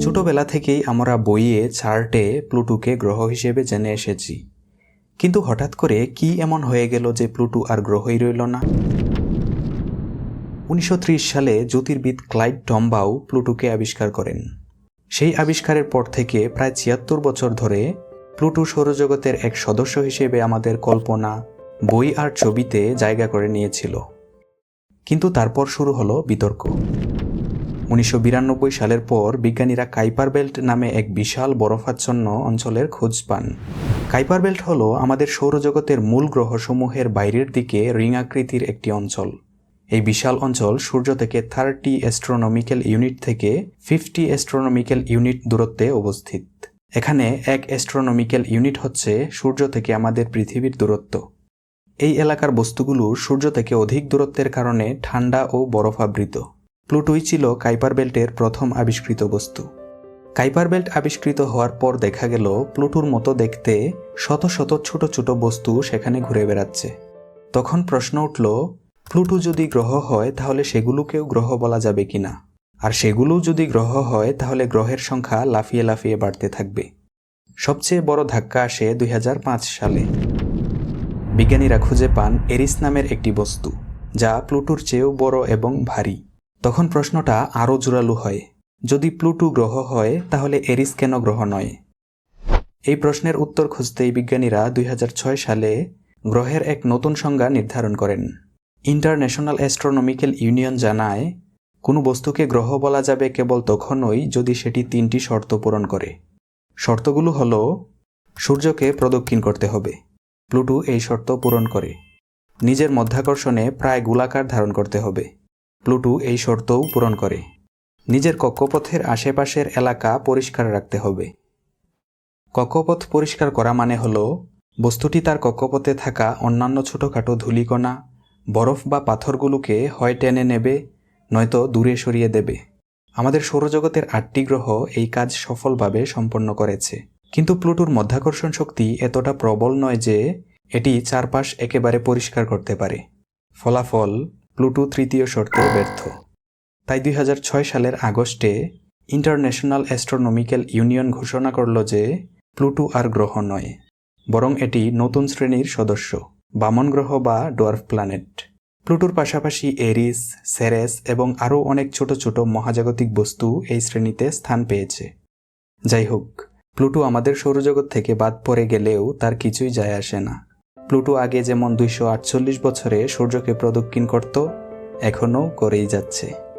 ছোটবেলা থেকেই আমরা বইয়ে চার্টে প্লুটোকে গ্রহ হিসেবে জেনে এসেছি। কিন্তু হঠাৎ করে কি এমন হয়ে গেল যে প্লুটো আর গ্রহই রইল না? উনিশশো ত্রিশ সালে জ্যোতির্বিদ ক্লাইড টম্বাউ প্লুটোকে আবিষ্কার করেন। সেই আবিষ্কারের পর থেকে প্রায় ছিয়াত্তর বছর ধরে প্লুটো সৌরজগতের এক সদস্য হিসেবে আমাদের কল্পনা, বই আর ছবিতে জায়গা করে নিয়েছিল। কিন্তু তারপর শুরু হলো বিতর্ক। উনিশশো বিরানব্বই সালের পর বিজ্ঞানীরা কাইপার বেল্ট নামে এক বিশাল বরফাচ্ছন্ন অঞ্চলের খোঁজ পান। কাইপার বেল্ট হল আমাদের সৌরজগতের মূল গ্রহসমূহের বাইরের দিকে রিং আকৃতির একটি অঞ্চল। এই বিশাল অঞ্চল সূর্য থেকে থার্টি অ্যাস্ট্রোনমিক্যাল ইউনিট থেকে ফিফটি অ্যাস্ট্রোনমিক্যাল ইউনিট দূরত্বে অবস্থিত। এখানে এক অ্যাস্ট্রোনমিক্যাল ইউনিট হচ্ছে সূর্য থেকে আমাদের পৃথিবীর দূরত্ব। এই এলাকার বস্তুগুলো সূর্য থেকে অধিক দূরত্বের কারণে ঠান্ডা ও বরফাবৃত। প্লুটোই ছিল কাইপার বেল্টের প্রথম আবিষ্কৃত বস্তু। কাইপার বেল্ট আবিষ্কৃত হওয়ার পর দেখা গেল প্লুটোর মতো দেখতে শত শত ছোট ছোট বস্তু সেখানে ঘুরে বেড়াচ্ছে। তখন প্রশ্ন উঠল, প্লুটো যদি গ্রহ হয় তাহলে সেগুলোকেও গ্রহ বলা যাবে কিনা আর সেগুলো যদি গ্রহ হয় তাহলে গ্রহের সংখ্যা লাফিয়ে লাফিয়ে বাড়তে থাকবে। সবচেয়ে বড় ধাক্কা আসে দুই হাজার পাঁচ সালে। বিজ্ঞানীরা খুঁজে পান এরিস নামের একটি বস্তু, যা প্লুটোর চেয়েও বড় এবং ভারী। তখন প্রশ্নটা আরও জোরালো হয়। যদি প্লুটো গ্রহ হয়, তাহলে এরিস কেন গ্রহ নয়? এই প্রশ্নের উত্তর খুঁজতেই বিজ্ঞানীরা দুই হাজার ছয় সালে গ্রহের এক নতুন সংজ্ঞা নির্ধারণ করেন। ইন্টারন্যাশনাল অ্যাস্ট্রোনমিক্যাল ইউনিয়ন জানায়, কোনো বস্তুকে গ্রহ বলা যাবে কেবল তখনই যদি সেটি তিনটি শর্ত পূরণ করে। শর্তগুলো হল, সূর্যকে প্রদক্ষিণ করতে হবে, প্লুটো এই শর্ত পূরণ করে। নিজের মধ্যাকর্ষণে প্রায় গোলাকার ধারণ করতে হবে। প্লুটো এই শর্তও পূরণ করে। নিজের কক্ষপথের আশেপাশের এলাকা পরিষ্কার রাখতে হবে। কক্ষপথ পরিষ্কার করা মানে হল, বস্তুটি তার কক্ষপথে থাকা অন্যান্য ছোটোখাটো ধূলিকণা, বরফ বা পাথরগুলোকে হয় টেনে নেবে, নয়তো দূরে সরিয়ে দেবে। আমাদের সৌরজগতের আটটি গ্রহ এই কাজ সফলভাবে সম্পন্ন করেছে। কিন্তু প্লুটোর মধ্যাকর্ষণ শক্তি এতটা প্রবল নয় যে, এটি চারপাশ একেবারে পরিষ্কার করতে পারে। ফলাফল প্লুটো তৃতীয় শর্তে ব্যর্থ। তাই দুই হাজার ছয় সালের আগস্টে ইন্টারন্যাশনাল অ্যাস্ট্রোনমিক্যাল ইউনিয়ন ঘোষণা করল যে প্লুটো আর গ্রহ নয়, বরং এটি নতুন শ্রেণির সদস্য, বামন গ্রহ বা ডোয়ার্ফ প্ল্যানেট। প্লুটোর পাশাপাশি এরিস, সেরেস এবং আরও অনেক ছোট ছোট মহাজাগতিক বস্তু এই শ্রেণীতে স্থান পেয়েছে। যাই হোক, প্লুটো আমাদের সৌরজগৎ থেকে বাদ পড়ে গেলেও তার কিছুই যায় আসে না। প্লুটো আগে যেমন দুইশো আটচল্লিশ বছরে সূর্যকে প্রদক্ষিণ করত এখনও করেই যাচ্ছে।